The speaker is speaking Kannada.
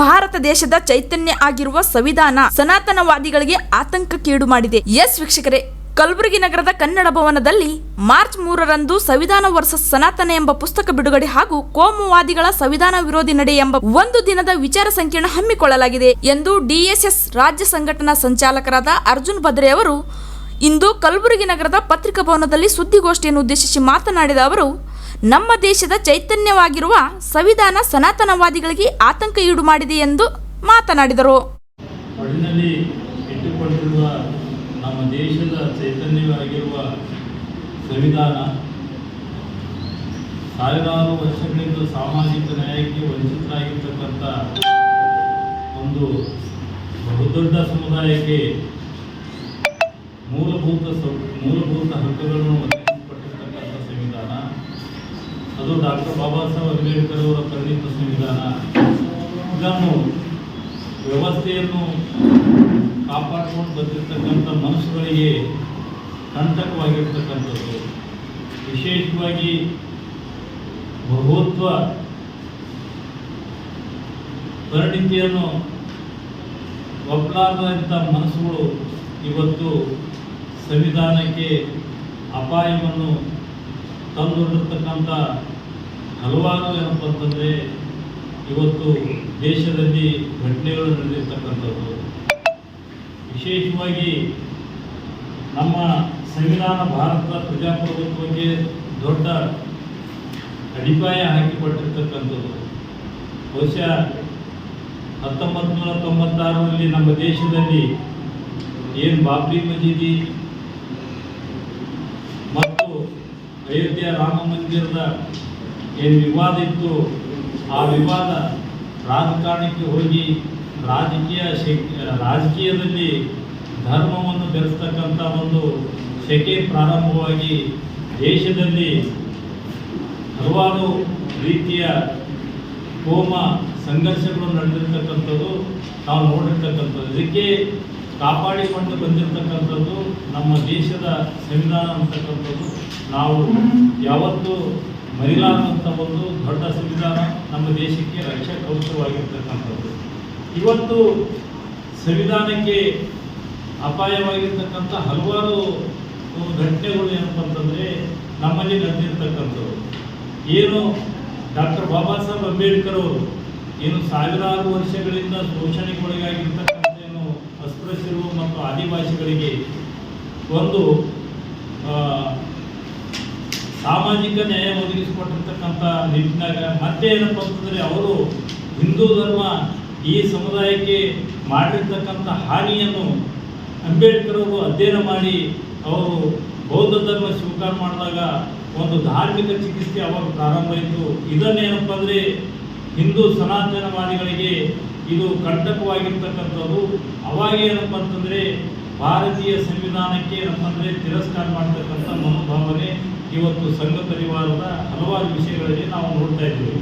ಭಾರತ ದೇಶದ ಚೈತನ್ಯ ಆಗಿರುವ ಸಂವಿಧಾನ ಸನಾತನವಾದಿಗಳಿಗೆ ಆತಂಕಕ್ಕೀಡು ಮಾಡಿದೆ. ಎಸ್ ವೀಕ್ಷಕರೇ, ಕಲಬುರಗಿ ನಗರದ ಕನ್ನಡ ಭವನದಲ್ಲಿ ಮಾರ್ಚ್ ಮೂರರಂದು ಸಂವಿಧಾನ ವರ್ಸಸ್ ಸನಾತನ ಎಂಬ ಪುಸ್ತಕ ಬಿಡುಗಡೆ ಹಾಗೂ ಕೋಮುವಾದಿಗಳ ಸಂವಿಧಾನ ವಿರೋಧಿ ನಡೆ ಎಂಬ ಒಂದು ದಿನದ ವಿಚಾರ ಸಂಕಿರಣ ಹಮ್ಮಿಕೊಳ್ಳಲಾಗಿದೆ ಎಂದು ಡಿಎಸ್ಎಸ್ ರಾಜ್ಯ ಸಂಘಟನಾ ಸಂಚಾಲಕರಾದ ಅರ್ಜುನ್ ಭದ್ರೆ ಅವರು ಇಂದು ಕಲಬುರಗಿ ನಗರದ ಪತ್ರಿಕಾ ಭವನದಲ್ಲಿ ಸುದ್ದಿಗೋಷ್ಠಿಯನ್ನು ಉದ್ದೇಶಿಸಿ ಮಾತನಾಡಿದ ಅವರು ನಮ್ಮ ದೇಶದ ಚೈತನ್ಯವಾಗಿರುವ ಸಂವಿಧಾನ ಸನಾತನವಾದಿಗಳಿಗೆ ಆತಂಕ ಈಡು ಮಾಡಿದೆ ಎಂದು ಮಾತನಾಡಿದರು. ಇಟ್ಟುಕೊಂಡಿರುವ ನಮ್ಮ ದೇಶದ ಚೈತನ್ಯವಾಗಿರುವ ಸಂವಿಧಾನ ಸಾವಿರಾರು ವರ್ಷಗಳಿಂದ ಸಾಮಾಜಿಕ ನ್ಯಾಯಕ್ಕೆ ವಂಚಿತರಾಗಿರ್ತಕ್ಕಂಥ ಒಂದು ಬಹುದೊಡ್ಡ ಸಮುದಾಯಕ್ಕೆ ಮೂಲಭೂತ ಮೂಲಭೂತ ಹಕ್ಕುಗಳನ್ನು ಅದು ಡಾಕ್ಟರ್ ಬಾಬಾ ಸಾಹೇಬ್ ಅಂಬೇಡ್ಕರ್ ಅವರ ಪರಿಣಿತ ಸಂವಿಧಾನ. ಇದನ್ನು ವ್ಯವಸ್ಥೆಯನ್ನು ಕಾಪಾಡಿಕೊಂಡು ಬಂದಿರತಕ್ಕಂಥ ಮನಸ್ಸುಗಳಿಗೆ ಕಂಟಕವಾಗಿರ್ತಕ್ಕಂಥದ್ದು. ವಿಶೇಷವಾಗಿ ಬಹುತ್ವ ಪರಿಣಿತಿಯನ್ನು ಒಪ್ಪಲಾರದಂಥ ಮನಸ್ಸುಗಳು ಇವತ್ತು ಸಂವಿಧಾನಕ್ಕೆ ಅಪಾಯವನ್ನು ತಂದೊಡ್ಡಿರ್ತಕ್ಕಂಥ ಹಲವಾರು ಏನಪ್ಪ ಅಂತಂದರೆ ಇವತ್ತು ದೇಶದಲ್ಲಿ ಘಟನೆಗಳು ನಡೆದಿರ್ತಕ್ಕಂಥದ್ದು. ವಿಶೇಷವಾಗಿ ನಮ್ಮ ಸಂವಿಧಾನ ಭಾರತದ ಪ್ರಜಾಪ್ರಭುತ್ವಕ್ಕೆ ದೊಡ್ಡ ಅಡಿಪಾಯ ಹಾಕಿಕೊಟ್ಟಿರ್ತಕ್ಕಂಥದ್ದು. ಬಹುಶಃ ಹತ್ತೊಂಬತ್ತು ನೂರ ತೊಂಬತ್ತಾರರಲ್ಲಿ ನಮ್ಮ ದೇಶದಲ್ಲಿ ಏನು ಬಾಬ್ರಿ ಮಸೀದಿ ಮತ್ತು ಅಯೋಧ್ಯೆ ರಾಮ ಮಂದಿರದ ಏನು ವಿವಾದ ಇತ್ತು, ಆ ವಿವಾದ ರಾಜಕಾರಣಕ್ಕೆ ಹೋಗಿ ರಾಜಕೀಯ ರಾಜಕೀಯದಲ್ಲಿ ಧರ್ಮವನ್ನು ಬೆರೆಸ್ತಕ್ಕಂಥ ಒಂದು ಶಕೆ ಪ್ರಾರಂಭವಾಗಿ ದೇಶದಲ್ಲಿ ಹಲವಾರು ರೀತಿಯ ಕೋಮ ಸಂಘರ್ಷಗಳು ನಡೆದಿರ್ತಕ್ಕಂಥದ್ದು ನಾವು ನೋಡಿರ್ತಕ್ಕಂಥದ್ದು. ಇದಕ್ಕೆ ಕಾಪಾಡಿಕೊಂಡು ಬಂದಿರತಕ್ಕಂಥದ್ದು ನಮ್ಮ ದೇಶದ ಸಂವಿಧಾನ ಅಂತಕ್ಕಂಥದ್ದು. ನಾವು ಯಾವತ್ತೂ ಮರಿಲಾರದಂಥ ಒಂದು ದೊಡ್ಡ ಸಂವಿಧಾನ ನಮ್ಮ ದೇಶಕ್ಕೆ ರಕ್ಷಾ ಕವಚವಾಗಿರ್ತಕ್ಕಂಥದ್ದು ಇವತ್ತು ಸಂವಿಧಾನಕ್ಕೆ ಅಪಾಯವಾಗಿರ್ತಕ್ಕಂಥ ಹಲವಾರು ಘಟನೆಗಳು ಏನಪ್ಪ ಅಂತಂದರೆ ನಮ್ಮಲ್ಲಿ ನಡೆದಿರ್ತಕ್ಕಂಥದ್ದು. ಏನು ಡಾಕ್ಟರ್ ಬಾಬಾ ಸಾಹೇಬ್ ಅಂಬೇಡ್ಕರ್ ಅವರು ಏನು ಸಾವಿರಾರು ವರ್ಷಗಳಿಂದ ಶೋಷಣೆಗೊಳಗಾಗಿರ್ತಕ್ಕಂಥ ಏನು ಅಸ್ಪೃಶ್ಯರು ಮತ್ತು ಆದಿವಾಸಿಗಳಿಗೆ ಒಂದು ಸಾಮಾಜಿಕ ನ್ಯಾಯ ಒದಗಿಸಿಕೊಟ್ಟಿರ್ತಕ್ಕಂಥ ನಿಟ್ಟಿನಾಗ ಮತ್ತೆ ಏನಪ್ಪ ಅಂತಂದರೆ ಅವರು ಹಿಂದೂ ಧರ್ಮ ಈ ಸಮುದಾಯಕ್ಕೆ ಮಾಡಿರ್ತಕ್ಕಂಥ ಹಾನಿಯನ್ನು ಅಂಬೇಡ್ಕರ್ ಅವರು ಅಧ್ಯಯನ ಮಾಡಿ ಅವರು ಬೌದ್ಧ ಧರ್ಮ ಸ್ವೀಕಾರ ಮಾಡಿದಾಗ ಒಂದು ಧಾರ್ಮಿಕ ಚಿಕಿತ್ಸೆ ಅವಾಗ ಪ್ರಾರಂಭ ಆಯಿತು? ಇದನ್ನೇನಪ್ಪ ಅಂದರೆ ಹಿಂದೂ ಸನಾತನವಾದಿಗಳಿಗೆ ಇದು ಕಂಟಕವಾಗಿರ್ತಕ್ಕಂಥದ್ದು ಅವಾಗ ಏನಪ್ಪ ಅಂತಂದರೆ ಭಾರತೀಯ ಸಂವಿಧಾನಕ್ಕೆ ನಮ್ಮಂದರೆ ತಿರಸ್ಕಾರ ಮಾಡ್ತಕ್ಕಂಥ ಮನೋಭಾವನೆ ಇವತ್ತು ಸಂಘ ಪರಿವಾರದ ಹಲವಾರು ವಿಷಯಗಳಲ್ಲಿ ನಾವು ನೋಡ್ತಾ ಇದ್ದೀವಿ.